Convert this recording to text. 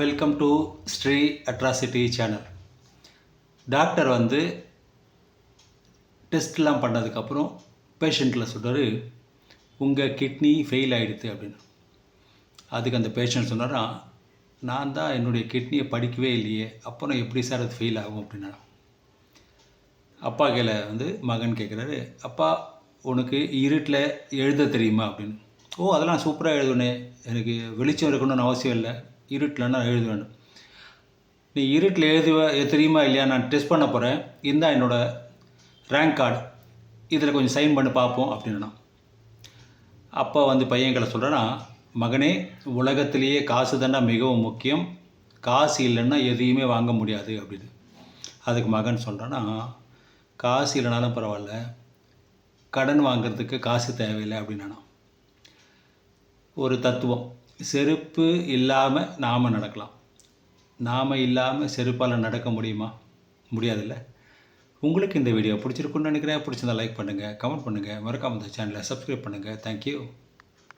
Welcome to Sri atrocity channel doctor வந்து டெஸ்ட்லாம் பண்ணதுக்கப்புறம் பேஷண்ட்டில் சொல்கிறார் உங்கள் கிட்னி ஃபெயில் ஆகிடுது அப்படின்னு. அதுக்கு அந்த பேஷண்ட் சொன்னாரா நான் தான் என்னுடைய கிட்னியை படிக்கவே இல்லையே அப்புறம் எப்படி சார் அது ஃபெயில் ஆகும்? அப்படின்னா அப்பா கையில் வந்து மகன் கேட்குறாரு அப்பா உனக்கு இருட்டில் எழுத தெரியுமா? அப்படின்னு. ஓ அதெல்லாம் சூப்பராக எழுதுனேன் எனக்கு வெளிச்சம் இருக்கணும்னு அவசியம் இல்லை இருட்டில் நான் எழுதுவேன் நீ இருட்டில் எழுதுவ தெரியுமா இல்லையா? நான் டெஸ்ட் பண்ண போகிறேன் இந்த என்னோட ரேங்க் கார்டு இதில் கொஞ்சம் சைன் பண்ணி பார்ப்போம் அப்படின்னா. அப்போ வந்து பையன்களை சொல்கிறேன்னா மகனே உலகத்திலேயே காசு தானே மிகவும் முக்கியம். காசு இல்லைன்னா எதையுமே வாங்க முடியாது அப்படின்னு. அதுக்கு மகன் சொல்கிறேன்னா காசு இல்லைனாலும் பரவாயில்ல. கடன் வாங்குறதுக்கு காசு தேவையில்லை அப்படின்னா ஒரு தத்துவம். செருப்பு இல்லாமல் நாம் நடக்கலாம். நாம் இல்லாமல் செருப்பால் நடக்க முடியுமா? முடியாதுல்ல. உங்களுக்கு இந்த வீடியோ பிடிச்சிருக்குன்னு நினைக்கிறேன். பிடிச்சிருந்தா லைக் பண்ணுங்கள் கமெண்ட் பண்ணுங்கள் மறக்காமல் இந்த சேனலை சப்ஸ்கிரைப் பண்ணுங்கள் தேங்க்யூ